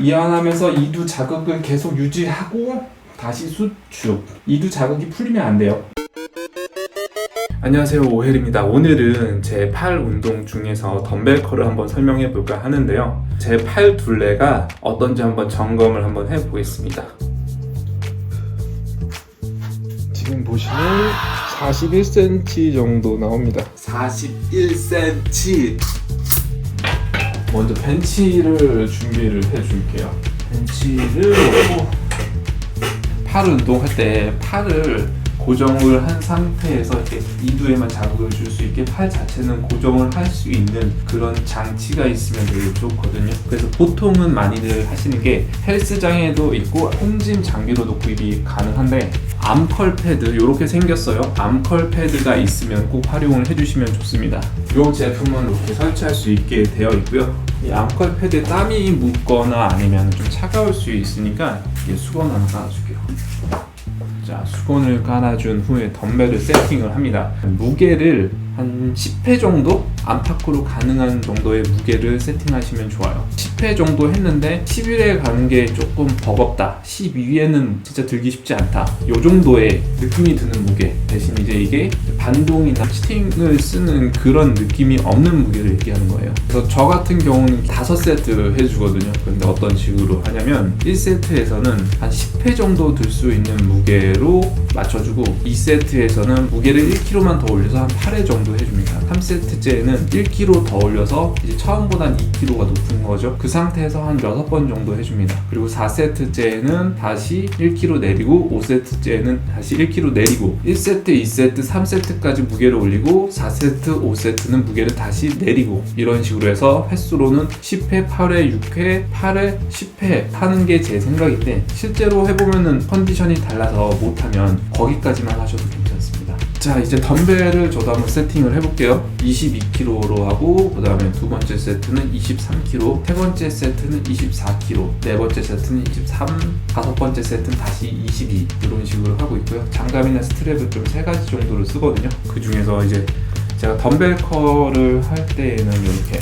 이완하면서 이두 자극을 계속 유지하고 다시 수축. 이두 자극이 풀리면 안 돼요. 안녕하세요 오헬입니다. 오늘은 제 팔 운동 중에서 덤벨 컬을 한번 설명해 볼까 하는데요. 제 팔 둘레가 어떤지 한번 점검을 한번 해 보겠습니다. 지금 보시면 41cm 정도 나옵니다. 41cm. 먼저 벤치를 준비를 해줄게요. 벤치를 팔 운동할 때 팔을 고정을 한 상태에서 이렇게 이두에만 자극을 줄 수 있게 팔 자체는 고정을 할 수 있는 그런 장치가 있으면 되게 좋거든요. 그래서 보통은 많이들 하시는 게 헬스장에도 있고 홈짐 장비로도 구입이 가능한데 암컬 패드 이렇게 생겼어요. 암컬 패드가 있으면 꼭 활용을 해주시면 좋습니다. 이 제품은 이렇게 설치할 수 있게 되어 있고요. 이 암컬 패드에 땀이 묻거나 아니면 좀 차가울 수 있으니까 이게 수건 하나 깔아줄게요. 자, 수건을 깔아준 후에 덤벨을 세팅을 합니다. 무게를 한 10회 정도 안팎으로 가능한 정도의 무게를 세팅하시면 좋아요. 10회 정도 했는데 11회 가는 게 조금 버겁다. 12회는 진짜 들기 쉽지 않다. 요 정도의 느낌이 드는 무게 대신 이제 이게 반동이나 스팅을 쓰는 그런 느낌이 없는 무게를 얘기하는 거예요. 그래서 저 같은 경우는 5세트 해주거든요. 근데 어떤 식으로 하냐면 1세트에서는 한 10회 정도 들 수 있는 무게로 맞춰주고 2세트에서는 무게를 1kg만 더 올려서 한 8회 정도 해줍니다. 3세트째는 1kg 더 올려서 이제 처음보단 2kg가 높은 거죠. 그 상태에서 한 6번 정도 해줍니다. 그리고 4세트째는 다시 1kg 내리고 5세트째는 다시 1kg 내리고 1세트, 2세트, 3세트까지 무게를 올리고 4세트, 5세트는 무게를 다시 내리고 이런 식으로 해서 횟수로는 10회, 8회, 6회, 8회, 10회 하는 게 제 생각인데 실제로 해보면은 컨디션이 달라서 못하면 거기까지만 하셔도 괜찮습니다. 자 이제 덤벨을 저도 한번 세팅을 해볼게요. 22kg로 하고 그 다음에 두 번째 세트는 23kg 세 번째 세트는 24kg 네 번째 세트는 23 다섯 번째 세트는 다시 22 이런 식으로 하고 있고요. 장갑이나 스트랩을 좀 세 가지 정도를 쓰거든요. 그 중에서 이제 제가 덤벨 컬을 할 때에는 이렇게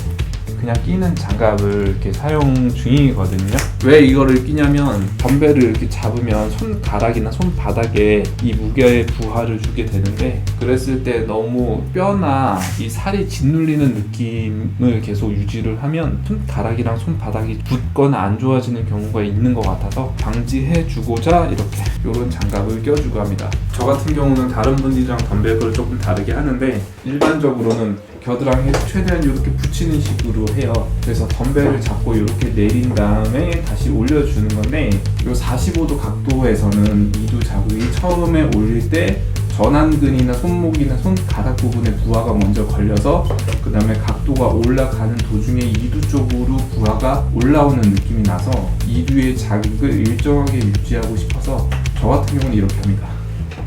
그냥 끼는 장갑을 이렇게 사용 중이거든요. 왜 이거를 끼냐면 덤벨을 이렇게 잡으면 손가락이나 손바닥에 이 무게의 부하를 주게 되는데 그랬을 때 너무 뼈나 이 살이 짓눌리는 느낌을 계속 유지를 하면 손가락이랑 손바닥이 붓거나 안 좋아지는 경우가 있는 것 같아서 방지해 주고자 이렇게 이런 장갑을 껴주고 합니다. 저 같은 경우는 다른 분들이랑 덤벨을 조금 다르게 하는데 일반적으로는 겨드랑이에 최대한 이렇게 붙이는 식으로 해요. 그래서 덤벨을 잡고 이렇게 내린 다음에 다시 올려주는 건데 이 45도 각도에서는 이두 자극이 처음에 올릴 때 전완근이나 손목이나 손가락 부분에 부하가 먼저 걸려서 그 다음에 각도가 올라가는 도중에 이두 쪽으로 부하가 올라오는 느낌이 나서 이두의 자극을 일정하게 유지하고 싶어서 저 같은 경우는 이렇게 합니다.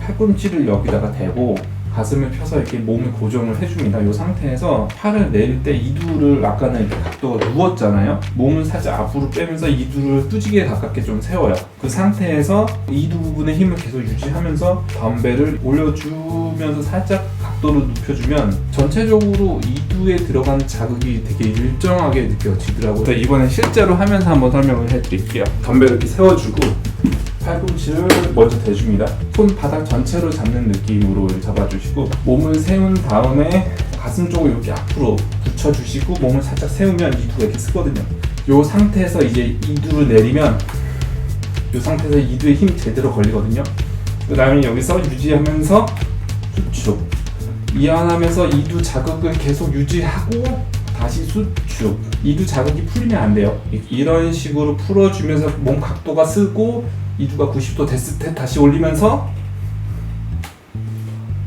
팔꿈치를 여기다가 대고 가슴을 펴서 이렇게 몸을 고정을 해줍니다. 이 상태에서 팔을 내릴 때 이두를 아까는 이렇게 각도가 누웠잖아요. 몸을 살짝 앞으로 빼면서 이두를 뚜지게 가깝게 좀 세워요. 그 상태에서 이두 부분의 힘을 계속 유지하면서 덤벨을 올려주면서 살짝 각도를 눕혀주면 전체적으로 이두에 들어가는 자극이 되게 일정하게 느껴지더라고요. 이번에 실제로 하면서 한번 설명을 해드릴게요. 덤벨 이렇게 세워주고 팔꿈치를 먼저 대줍니다. 손바닥 전체로 잡는 느낌으로 잡아주시고 몸을 세운 다음에 가슴 쪽을 이렇게 앞으로 붙여주시고 몸을 살짝 세우면 이두가 이렇게 쓰거든요. 이 상태에서 이제 이두를 내리면 이 상태에서 이두에 힘 제대로 걸리거든요. 그 다음에 여기서 유지하면서 수축 이완하면서 이두 자극을 계속 유지하고 다시 수축 이두 자극이 풀리면 안 돼요. 이- 이런 식으로 풀어주면서 몸 각도가 쓰고 이두가 90도 됐을 때 다시 올리면서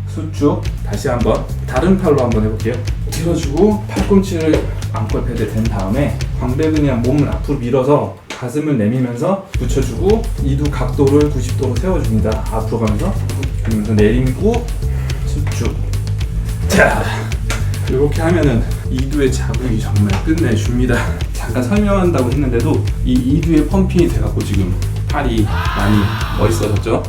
수축 다시 한번 다른 팔로 한번 해볼게요. 들어주고 팔꿈치를 앙골 패드 댄 다음에 광배근이랑 몸을 앞으로 밀어서 가슴을 내밀면서 붙여주고 이두 각도를 90도로 세워줍니다. 앞으로 가면서 그러면서 내리고 수축. 자 이렇게 하면은 이두의 자극이 정말 끝내줍니다 잠깐 설명한다고 했는데도 이 이두의 펌핑이 돼갖고 지금 팔이 많이 멋있어졌죠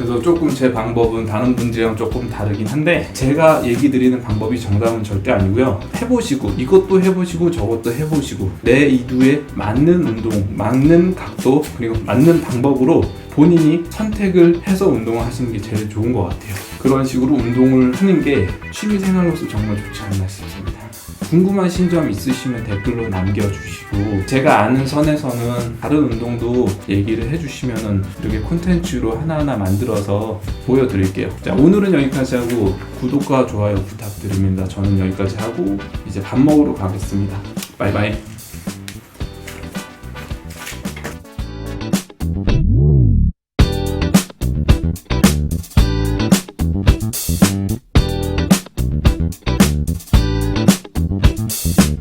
그래서 조금 제 방법은 다른 분들이랑 조금 다르긴 한데 제가 얘기 드리는 방법이 정답은 절대 아니고요. 해보시고 이것도 해보시고 저것도 해보시고 내 이두에 맞는 운동, 맞는 각도 그리고 맞는 방법으로 본인이 선택을 해서 운동을 하시는 게 제일 좋은 것 같아요. 그런 식으로 운동을 하는 게 취미 생활로서 정말 좋지 않나 싶습니다. 궁금하신 점 있으시면 댓글로 남겨주시고 제가 아는 선에서는 다른 운동도 얘기를 해주시면 이렇게 콘텐츠로 하나하나 만들어서 보여드릴게요. 자 오늘은 여기까지 하고 구독과 좋아요 부탁드립니다. 저는 여기까지 하고 이제 밥 먹으러 가겠습니다. 바이바이.